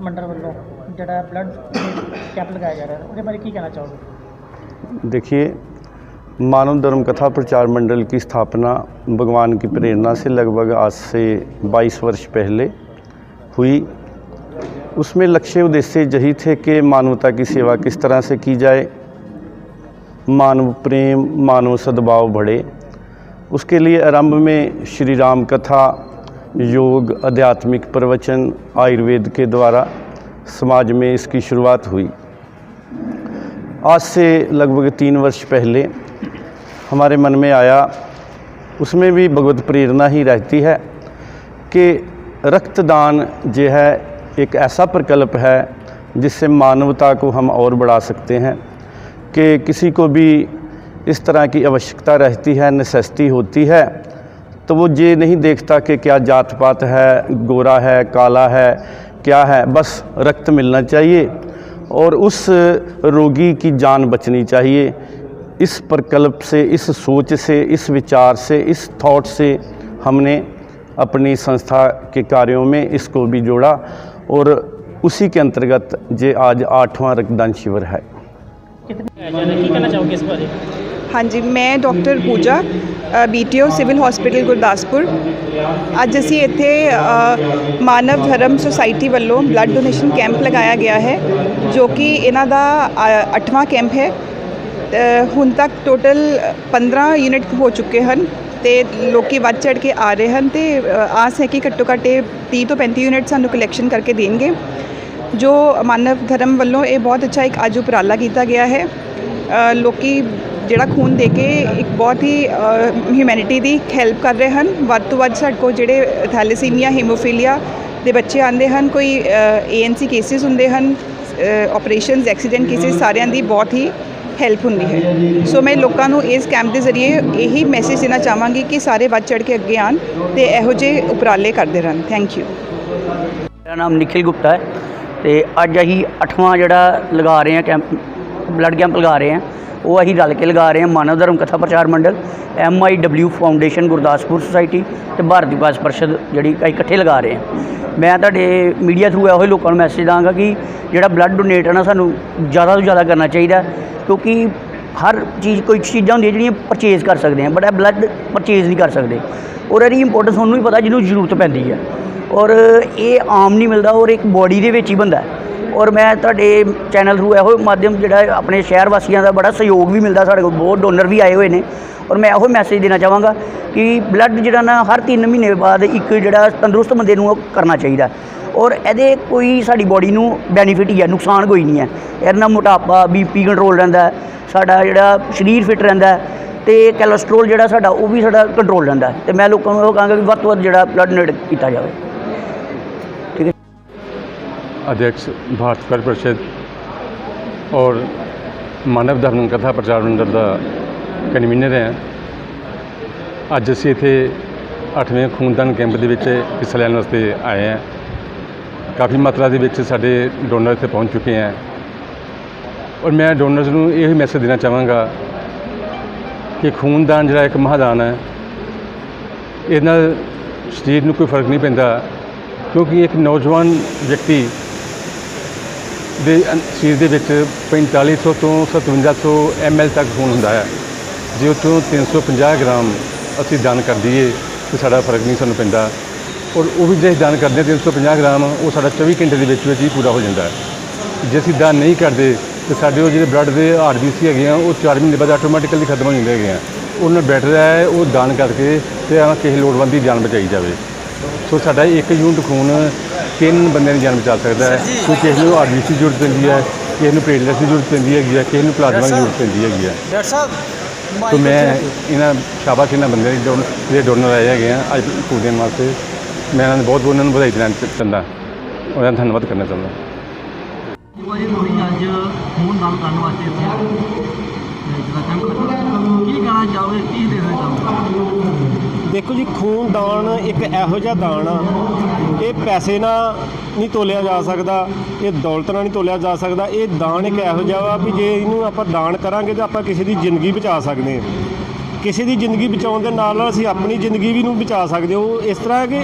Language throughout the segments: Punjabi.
ਮੰਡਲ ਵੱਲੋਂ ਜਿਹੜਾ ਬਲੱਡ ਕੈਂਪ ਲਗਾਇਆ ਜਾ ਰਿਹਾ ਹੈ ਉਹਦੇ ਬਾਰੇ ਕੀ ਕਹਿਣਾ ਚਾਹੋਗੇ देखिए मानव धर्म कथा प्रचार मंडल की स्थापना भगवान की प्रेरणा से लगभग आज से 22 वर्ष पहले हुई उसमें लक्ष्य उद्देश्य यही थे कि मानवता की सेवा किस तरह से की जाए मानव प्रेम मानव सद्भाव बढ़े उसके लिए आरंभ में श्री राम कथा یوگ ادھیاتمک پروچن آیوروید کے دوارا سماج میں اس کی شروعات ہوئی۔ آج سے لگ بھگ تین ورش پہلے ہمارے من میں آیا۔ اس میں بھی بھگوت پریرنا ہی رہتی ہے کہ رکت دان جو ہے ایک ایسا پرکلپ ہے جس سے مانوتا کو ہم اور بڑھا سکتے ہیں کہ کسی کو بھی اس طرح کی آوشکتا رہتی ہے نسستی ہوتی ہے۔ تو وہ یہ نہیں دیکھتا کہ کیا جات پات ہے گورا ہے کالا ہے کیا ہے بس رکت ملنا چاہیے اور اس روگی کی جان بچنی چاہیے۔ اس پرکلپ سے اس سوچ سے اس وچار سے اس تھاٹ سے ہم نے اپنی سنستھا کے کاریوں میں اس کو بھی جوڑا اور اسی کے انترگت یہ آج آٹھواں رکدان شیور ہے۔ ہاں جی میں ڈاکٹر پوجا ਬੀਟੀਓ ਸਿਵਲ ਹਸਪੀਟਲ ਗੁਰਦਾਸਪੁਰ ਅੱਜ ਅਸੀਂ ਇੱਥੇ ਮਾਨਵ ਧਰਮ ਸੁਸਾਇਟੀ ਵੱਲੋਂ ਬਲੱਡ ਡੋਨੇਸ਼ਨ ਕੈਂਪ ਲਗਾਇਆ ਗਿਆ ਹੈ ਜੋ ਕਿ ਇਹਨਾਂ ਦਾ 8ਵਾਂ ਕੈਂਪ ਹੈ। ਹੁਣ ਤੱਕ ਟੋਟਲ 15 ਯੂਨਿਟ ਹੋ ਚੁੱਕੇ ਹਨ ਤੇ ਲੋਕੀ ਵੱਧ ਚੜ ਕੇ ਆ ਰਹੇ ਹਨ ਤੇ ਆਸ ਹੈ ਕਿ ਘੱਟੋ ਘੱਟ ਇਹ 30 ਤੋਂ 35 ਯੂਨਿਟ ਸਾਨੂੰ ਕਲੈਕਸ਼ਨ ਕਰਕੇ ਦੇਣਗੇ। ਜੋ ਮਾਨਵ ਧਰਮ ਵੱਲੋਂ ਇਹ ਬਹੁਤ ਅੱਛਾ ਇੱਕ ਅੱਜ ਉਪਰਾਲਾ ਕੀਤਾ ਗਿਆ ਹੈ। ਅ, ਲੋਕੀ ਜਿਹੜਾ ਖੂਨ ਦੇ ਕੇ ਇੱਕ ਬਹੁਤ ਹੀ ਹਿਊਮੈਨਿਟੀ ਦੀ ਹੈਲਪ ਕਰ ਰਹੇ ਹਨ। ਵੱਧ ਤੋਂ ਵੱਧ ਸਾਡੇ ਕੋਲ ਜਿਹੜੇ ਥੈਲੇਸੀਮੀਆ ਹੀਮੋਫੀਲੀਆ ਦੇ ਬੱਚੇ ਆਉਂਦੇ ਹਨ, ਕੋਈ ਏਐਨਸੀ ਕੇਸਿਸ ਹੁੰਦੇ ਹਨ ਆਪਰੇਸ਼ਨਸ ਐਕਸੀਡੈਂਟ ਕੇਸਿਸ ਸਾਰਿਆਂ ਦੀ ਬਹੁਤ ਹੀ ਹੈਲਪ ਹੁੰਦੀ ਹੈ। ਸੋ ਮੈਂ ਲੋਕਾਂ ਨੂੰ ਇਸ ਕੈਂਪ ਦੇ ਜ਼ਰੀਏ ਇਹੀ ਮੈਸੇਜ ਦੇਣਾ ਚਾਹਾਂਗੀ ਕਿ ਸਾਰੇ ਵੱਧ ਚੜ ਕੇ ਅੱਗੇ ਆਣ ਤੇ ਇਹੋ ਜਿਹੇ ਉਪਰਾਲੇ ਕਰਦੇ ਰਹਿਣ। ਥੈਂਕ ਯੂ ਮੇਰਾ ਨਾਮ ਨਿਖਿਲ ਗੁਪਤਾ ਹੈ ਤੇ ਅੱਜ ਅਸੀਂ 8ਵਾਂ ਜਿਹੜਾ ਲਗਾ ਰਹੇ ਹਾਂ ਕੈਂਪ ਬਲੱਡ ਕੈਂਪ ਲਗਾ ਰਹੇ ਹਾਂ। ਉਹ ਅਸੀਂ ਰਲ ਕੇ ਲਗਾ ਰਹੇ ਹਾਂ। ਮਾਨਵ ਧਰਮ ਕਥਾ ਪ੍ਰਚਾਰ ਮੰਡਲ, M I W foundation, Gurdaspur society ਤੇ ਭਾਰਤ ਵਿਕਾਸ ਪਰਿਸ਼ਦ ਜਿਹੜੀ ਇਕੱਠੇ ਲਗਾ ਰਹੇ ਹਾਂ। ਮੈਂ ਤੁਹਾਡੇ ਮੀਡੀਆ ਥਰੂ ਇਹੋ ਹੀ ਲੋਕਾਂ ਨੂੰ ਮੈਸੇਜ ਦਾਂਗਾ ਕਿ ਜਿਹੜਾ ਬਲੱਡ ਡੋਨੇਟ ਹੈ ਨਾ ਸਾਨੂੰ ਜ਼ਿਆਦਾ ਤੋਂ ਜ਼ਿਆਦਾ ਕਰਨਾ ਚਾਹੀਦਾ ਕਿਉਂਕਿ ਹਰ ਚੀਜ਼, ਕੋਈ ਚੀਜ਼ਾਂ ਹੁੰਦੀਆਂ ਜਿਹੜੀਆਂ ਪਰਚੇਜ਼ ਕਰ ਸਕਦੇ ਹਾਂ ਬਟ ਇਹ ਬਲੱਡ ਪਰਚੇਜ਼ ਨਹੀਂ ਕਰ ਸਕਦੇ। ਔਰ ਇਹਦੀ ਇੰਪੋਰਟੈਂਸ ਉਹਨੂੰ ਵੀ ਪਤਾ ਜਿਹਨੂੰ ਜ਼ਰੂਰਤ ਪੈਂਦੀ ਹੈ। ਔਰ ਇਹ ਆਮ ਨਹੀਂ ਮਿਲਦਾ, ਔਰ ਇੱਕ ਬੋਡੀ ਦੇ ਵਿੱਚ ਹੀ ਬੰਦਾ ਔਰ ਮੈਂ ਤੁਹਾਡੇ ਚੈਨਲ ਥਰੂ ਇਹੋ ਮਾਧਿਅਮ ਜਿਹੜਾ ਆਪਣੇ ਸ਼ਹਿਰ ਵਾਸੀਆਂ ਦਾ ਬੜਾ ਸਹਿਯੋਗ ਵੀ ਮਿਲਦਾ ਸਾਡੇ ਕੋਲ, ਬਹੁਤ ਡੋਨਰ ਵੀ ਆਏ ਹੋਏ ਨੇ। ਔਰ ਮੈਂ ਇਹੋ ਮੈਸੇਜ ਦੇਣਾ ਚਾਹਾਂਗਾ ਕਿ ਬਲੱਡ ਜਿਹੜਾ ਨਾ, ਹਰ 3 ਮਹੀਨੇ ਬਾਅਦ ਇੱਕ ਜਿਹੜਾ ਤੰਦਰੁਸਤ ਬੰਦੇ ਨੂੰ ਉਹ ਕਰਨਾ ਚਾਹੀਦਾ। ਔਰ ਇਹਦੇ ਕੋਈ ਸਾਡੀ ਬੋਡੀ ਨੂੰ ਬੈਨੀਫਿਟ ਹੀ ਹੈ ਨੁਕਸਾਨ ਕੋਈ ਨਹੀਂ ਹੈ। ਇਹਦੇ ਨਾਲ ਮੋਟਾਪਾ ਬੀਪੀ ਕੰਟਰੋਲ ਰਹਿੰਦਾ ਸਾਡਾ ਜਿਹੜਾ ਸਰੀਰ ਫਿੱਟ ਰਹਿੰਦਾ ਹੈ ਤੇ ਕੋਲੇਸਟ੍ਰੋਲ ਜਿਹੜਾ ਸਾਡਾ ਉਹ ਵੀ ਸਾਡਾ ਕੰਟਰੋਲ ਰਹਿੰਦਾ ਹੈ। ਤੇ ਮੈਂ ਲੋਕਾਂ ਨੂੰ ਇਹ ਕਹਾਂਗਾ ਕਿ ਵੱਧ ਤੋਂ ਵੱਧ ਜਿਹੜਾ ਬਲੱਡ ਡੋਨੇਟ ਕੀਤਾ ਜਾਵੇ। अध्यक्ष भारत कर परिषद और ਮਾਨਵ ਧਰਮ ਕਥਾ ਪ੍ਰਚਾਰ ਮੰਡਲ ਦਾ ਕਨਵੀਨਰ ਹਾਂ ਅੱਜ ਅਸੀਂ ਇੱਥੇ 8ਵੇਂ ਖੂਨਦਾਨ ਕੈਂਪ ਦੇ ਵਿੱਚ ਹਿੱਸਾ ਲੈਣ ਵਾਸਤੇ ਆਏ ਹਾਂ ਕਾਫੀ ਮਾਤਰਾ ਦੇ ਵਿੱਚ ਸਾਡੇ ਡੋਨਰ ਇੱਥੇ ਪਹੁੰਚ ਚੁੱਕੇ ਹੈ ਔਰ ਮੈਂ ਡੋਨਰਸ ਨੂੰ ਇਹ ਮੈਸੇਜ ਦੇਣਾ ਚਾਹਾਂਗਾ ਕਿ ਖੂਨਦਾਨ ਜਿਹੜਾ ਇੱਕ ਮਹਾਦਾਨ ਹੈ ਇਹਦੇ ਨਾਲ ਸਰੀਰ ਨੂੰ ਕੋਈ ਫਰਕ ਨਹੀਂ ਪੈਂਦਾ ਕਿਉਂਕਿ ਇੱਕ ਨੌਜਵਾਨ ਵਿਅਕਤੀ ਦੇ ਸਰੀਰ ਦੇ ਵਿੱਚ 4500 ਤੋਂ 5700 ਐਮਐਲ ਤੱਕ ਖੂਨ ਹੁੰਦਾ ਹੈ। ਜੇ ਉਹ 'ਚੋਂ 350 ਗ੍ਰਾਮ ਅਸੀਂ ਦਾਨ ਕਰ ਦਈਏ, ਤੇ ਸਾਡਾ ਫ਼ਰਕ ਨਹੀਂ ਸਾਨੂੰ ਪੈਂਦਾ। ਔਰ ਉਹ ਵੀ ਜੇ ਅਸੀਂ ਦਾਨ ਕਰਦੇ ਹਾਂ 350 ਗ੍ਰਾਮ, ਉਹ ਸਾਡਾ 24 ਘੰਟੇ ਦੇ ਵਿੱਚ ਵਿੱਚ ਹੀ ਪੂਰਾ ਹੋ ਜਾਂਦਾ ਹੈ। ਜੇ ਅਸੀਂ ਦਾਨ ਨਹੀਂ ਕਰਦੇ, ਤੇ ਸਾਡੇ ਉਹ ਜਿਹੜੇ ਬਲੱਡ ਦੇ ਆਰਬੀਸੀ ਹੈਗੇ ਆ, ਉਹ 4 ਮਹੀਨੇ ਬਾਅਦ ਆਟੋਮੈਟਿਕਲੀ ਖਤਮ ਹੋ ਜਾਂਦੇ ਹੈਗੇ ਆ। ਉਹਨਾਂ ਬੈਟਰ ਹੈ ਉਹ ਦਾਨ ਕਰਕੇ ਤੇ ਕਿਸੇ ਲੋੜਵੰਦ ਦੀ ਜਾਨ ਬਚਾਈ ਜਾਵੇ। ਸੋ ਸਾਡਾ ਇੱਕ ਯੂਨਿਟ ਖੂਨ ਤਿੰਨ ਬੰਦਿਆਂ ਦੀ ਜਾਨ ਬਚਾ ਸਕਦਾ ਹੈ। ਕੋਈ ਕਿਸੇ ਨੂੰ ਆਰਬੀਸੀ ਦੀ ਜ਼ਰੂਰਤ ਪੈਂਦੀ ਹੈ ਕਿਸੇ ਨੂੰ ਪਲੇਟਲੈਟਸ ਦੀ ਜ਼ਰੂਰਤ ਪੈਂਦੀ ਹੈਗੀ ਹੈ ਕਿਸੇ ਨੂੰ ਪਲਾਜ਼ਮਾ ਦੀ ਜ਼ਰੂਰਤ ਪੈਂਦੀ ਹੈਗੀ ਹੈ। ਡਾਕਟਰ ਸਾਹਿਬ ਸੋ ਮੈਂ ਇਹਨਾਂ ਸ਼ਾਬਾਸ਼ ਇਹਨਾਂ ਬੰਦਿਆਂ ਦੀ ਡੋਨ ਜਿਹੜੇ ਡੋਨਰ ਆਏ ਹੈਗੇ ਆ ਅੱਜ ਖੂਨ ਦੇਣ ਵਾਸਤੇ। ਮੈਂ ਇਹਨਾਂ ਨੂੰ ਬਹੁਤ ਬਹੁਤ ਉਹਨਾਂ ਨੂੰ ਵਧਾਈ ਦੇਣਾ ਚਾਹੁੰਦਾ ਉਹਨਾਂ ਦਾ ਧੰਨਵਾਦ ਕਰਨਾ ਚਾਹੁੰਦਾ। ਅੱਜ ਖੂਨ ਦਾਨ ਕਰਨ ਵਾਸਤੇ ਇੱਥੇ ਆਏ ਹੋ। ਤੇ ਜਿਹੜਾ ਕੈਂਪ ਲੱਗਾ ਕੀ ਕਹਿਣਾ ਚਾਹੋਗੇ ਕੀ ਦੇਣਾ ਚਾਹੋਗੇ ਦੇਖੋ ਜੀ, ਖੂਨ ਦਾਨ ਇੱਕ ਇਹੋ ਜਿਹਾ ਦਾਨ ਆ। ਇਹ ਪੈਸੇ ਨਾਲ ਨਹੀਂ ਤੋਲਿਆ ਜਾ ਸਕਦਾ, ਇਹ ਦੌਲਤ ਨਾਲ ਨਹੀਂ ਤੋਲਿਆ ਜਾ ਸਕਦਾ। ਇਹ ਦਾਨ ਇੱਕ ਇਹੋ ਜਿਹਾ ਵਾ ਵੀ ਜੇ ਇਹਨੂੰ ਆਪਾਂ ਦਾਨ ਕਰਾਂਗੇ ਤਾਂ ਆਪਾਂ ਕਿਸੇ ਦੀ ਜ਼ਿੰਦਗੀ ਬਚਾ ਸਕਦੇ ਹਾਂ। ਕਿਸੇ ਦੀ ਜ਼ਿੰਦਗੀ ਬਚਾਉਣ ਦੇ ਨਾਲ ਨਾਲ ਅਸੀਂ ਆਪਣੀ ਜ਼ਿੰਦਗੀ ਵੀ ਨੂੰ ਬਚਾ ਸਕਦੇ ਹੋ। ਇਸ ਤਰ੍ਹਾਂ ਹੈ ਕਿ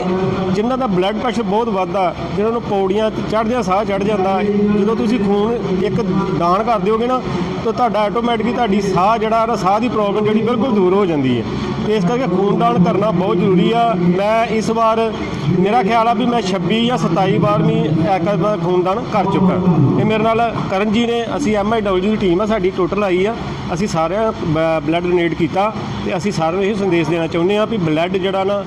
ਜਿਨ੍ਹਾਂ ਦਾ ਬਲੱਡ ਪ੍ਰੈਸ਼ਰ ਬਹੁਤ ਵੱਧਦਾ ਜਿਹਨਾਂ ਨੂੰ ਪੌੜੀਆਂ ਚੜ੍ਹਦਿਆਂ ਸਾਹ ਚੜ੍ਹ ਜਾਂਦਾ, ਜਦੋਂ ਤੁਸੀਂ ਖੂਨ ਇੱਕ ਦਾਨ ਕਰ ਦਿਓਗੇ ਨਾ, ਤਾਂ ਤੁਹਾਡਾ ਆਟੋਮੈਟਿਕਲੀ ਤੁਹਾਡੀ ਸਾਹ ਜਿਹੜਾ ਨਾ, ਸਾਹ ਦੀ ਪ੍ਰੋਬਲਮ ਜਿਹੜੀ ਬਿਲਕੁਲ ਦੂਰ ਹੋ ਜਾਂਦੀ ਹੈ। ਤੇ ਇਸ ਕਰਕੇ ਖੂਨਦਾਨ ਕਰਨਾ ਬਹੁਤ ਜ਼ਰੂਰੀ ਆ। ਮੈਂ ਇਸ ਵਾਰ, ਮੇਰਾ ਖਿਆਲ ਆ ਵੀ ਮੈਂ 26 ਜਾਂ 27 ਵਾਰਵੀਂ ਐਕਾ ਦਾ ਖੂਨਦਾਨ ਕਰ ਚੁੱਕਾ। ਇਹ ਮੇਰੇ ਨਾਲ ਕਰਨ ਜੀ ਨੇ, ਅਸੀਂ ਐਮਆਈਡਬਲਯੂ ਦੀ ਟੀਮ ਆ, ਸਾਡੀ ਟੋਟਲ ਆਈ ਆ। ਅਸੀਂ ਸਾਰਿਆਂ ਬਲੱਡ ਡੋਨੇਟ ਕੀਤਾ ਤੇ ਅਸੀਂ ਸਾਰਿਆਂ ਨੂੰ ਇਹ ਸੰਦੇਸ਼ ਦੇਣਾ ਚਾਹੁੰਦੇ ਹਾਂ ਵੀ ਬਲੱਡ ਜਿਹੜਾ ਨਾ